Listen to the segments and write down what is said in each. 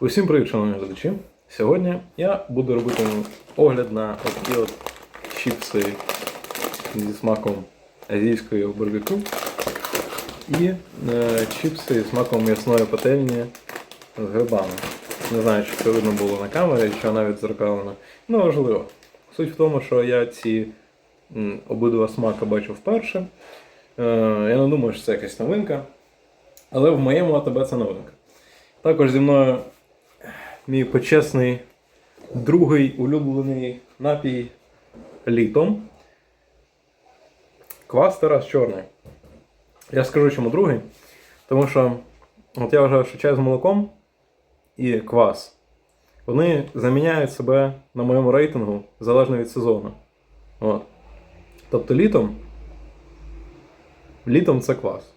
Усім привіт, шановні глядачі. Сьогодні я буду робити огляд на такі от чіпси зі смаком азійської барбекю і е, чіпси зі смаком м'ясної пательні з грибами. Не знаю, чи це видно було на камері, чи навіть зеркально. Ну, важливо. Суть в тому, що я ці обидва смаки бачу вперше. Е, я не думаю, що це якась новинка. Але в моєму АТБ це новинка. Також зі мною мій почесний другий улюблений напій літом. Квас Тарас Чорний. Я скажу чому другий. Тому що от я вважаю, що чай з молоком і квас. Вони заміняють себе на моєму рейтингу залежно від сезону. От. Тобто літом. Літом це квас.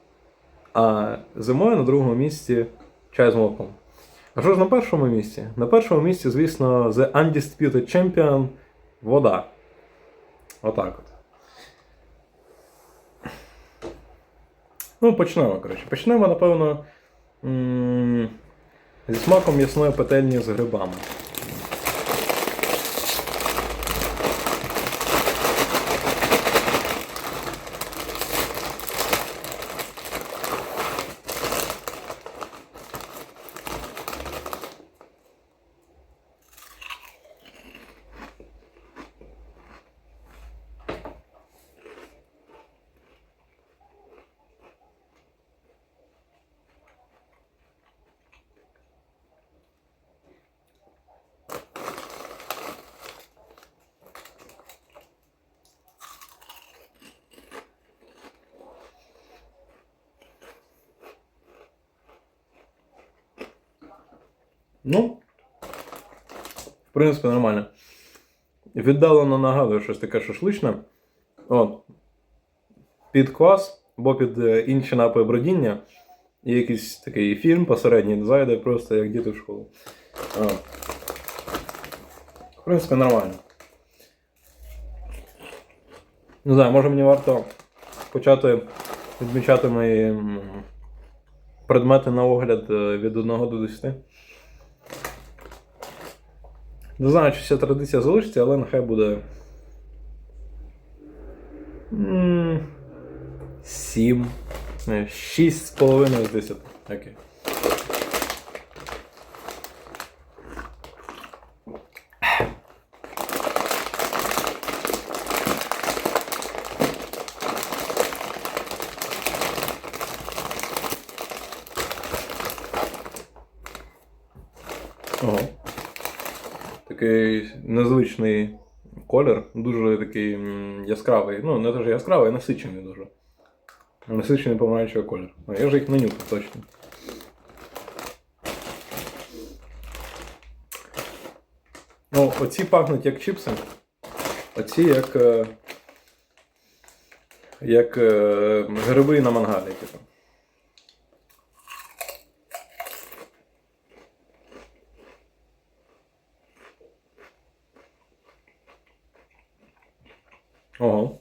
А зимою на другому місці чай з молоком. А що ж на першому місці? На першому місці, звісно, The Undisputed Champion вода. Отак от. Ну, почнемо, коротше. Почнемо, напевно, зі смаком м'ясної петельні з грибами. Ну, в принципі, нормально. Віддалено нагадує щось таке шашличне. От. Під квас, або під е, інші напої бродіння. І якийсь такий фільм посередній зайде просто як діти в школу. От. В принципі, нормально. Не знаю, може мені варто почати відмічати мої предмети на огляд е, від 1 до 10. Не знаю, чи ця традиція залишиться, але нехай буде. Сім. Не, Шість з половиною з десяти. Окей. Такий незвичний колір, дуже такий яскравий. Ну, не дуже яскравий, а насичений дуже. Насичений помаранчевий колір. Ну, я вже їх не нюхав точно. Ну, оці пахнуть як чіпси. Оці як. е, Як е, гриби на мангалі, типу. Ого.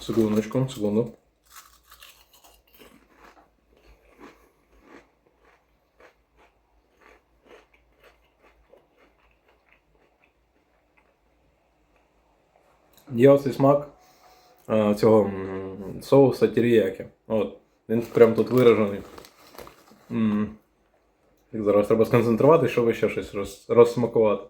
Секундочку, секунду. Є оцей смак е, цього м, соуса тіріякі. От. Він прям тут виражений. М. Так, зараз треба сконцентрувати, щоб ще щось роз, розсмакувати.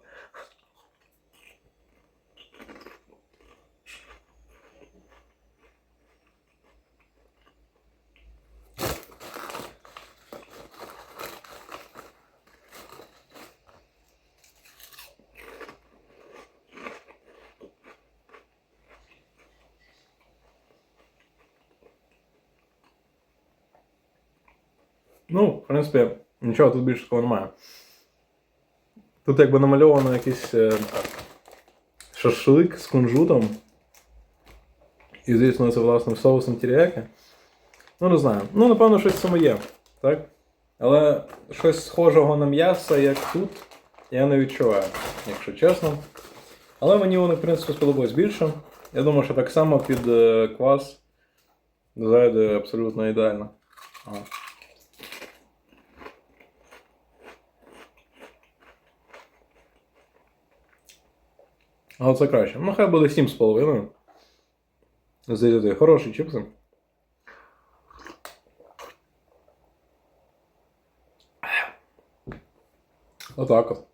Ну, в принципі, нічого тут більше такого немає. Тут якби намальовано якийсь е, шашлик з кунжутом. І, звісно, це власним соусом тіріяки. Ну, не знаю. Ну, напевно, щось саме є, так? Але щось схожого на м'ясо, як тут, я не відчуваю, якщо чесно. Але мені вони, в принципі, сподобалось більше. Я думаю, що так само під е, квас зайде абсолютно ідеально. Ага. А оце краще. Ну, хай буде 7,5. З 10. Хороші чіпси. Отак от.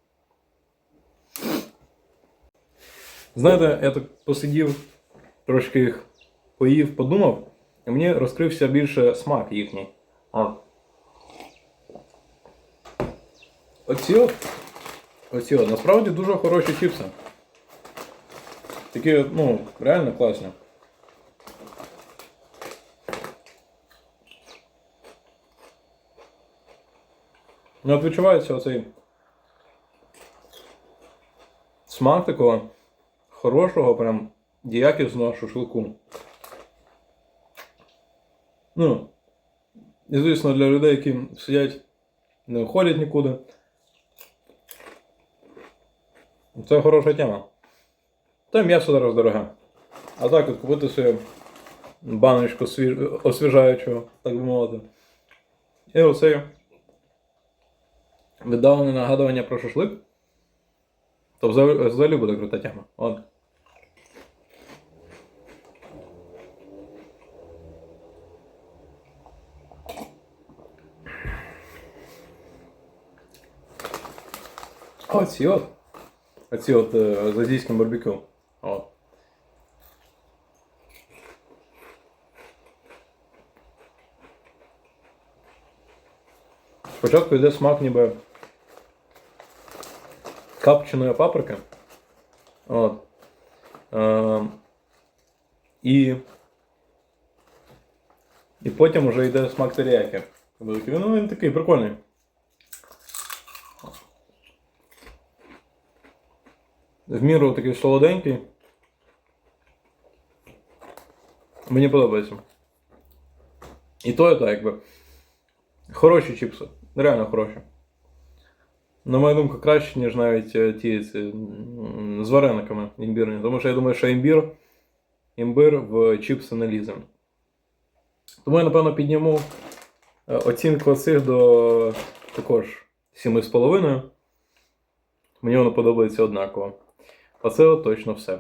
Знаєте, я так посидів, трошки їх поїв, подумав, і мені розкрився більше смак їхній. От. Оці. Оці. Насправді дуже хороші чіпси. Такі, ну, реально класні. Ну, відчувається оцей смак такого хорошого, прям якісного шашлику. Ну, і звісно, для людей, які сидять, не виходять нікуди. Це хороша тема. Та м'ясо зараз дороге. А так от купити собі баночку свіж... освіжаючого, так би мовити. І оцей віддалене нагадування про шашлик. То взагалі буде крута тема. От. Оці от. Оці от е, з азійським барбекю. От. Спочатку йде смак ніби капченої паприки. От. Е, і, і потім вже йде смак теріяки. Ну він такий прикольний. В міру такий солоденький. Мені подобається. І то, і то, якби. Хороші чіпси. Реально хороші. На мою думку, краще, ніж навіть е, ті ці, з варениками імбірні. Тому що я думаю, що імбір, імбир в чіпси не лізе. Тому я, напевно, підніму е, оцінку цих до також 7,5. Мені воно подобається однаково. Оце от точно все.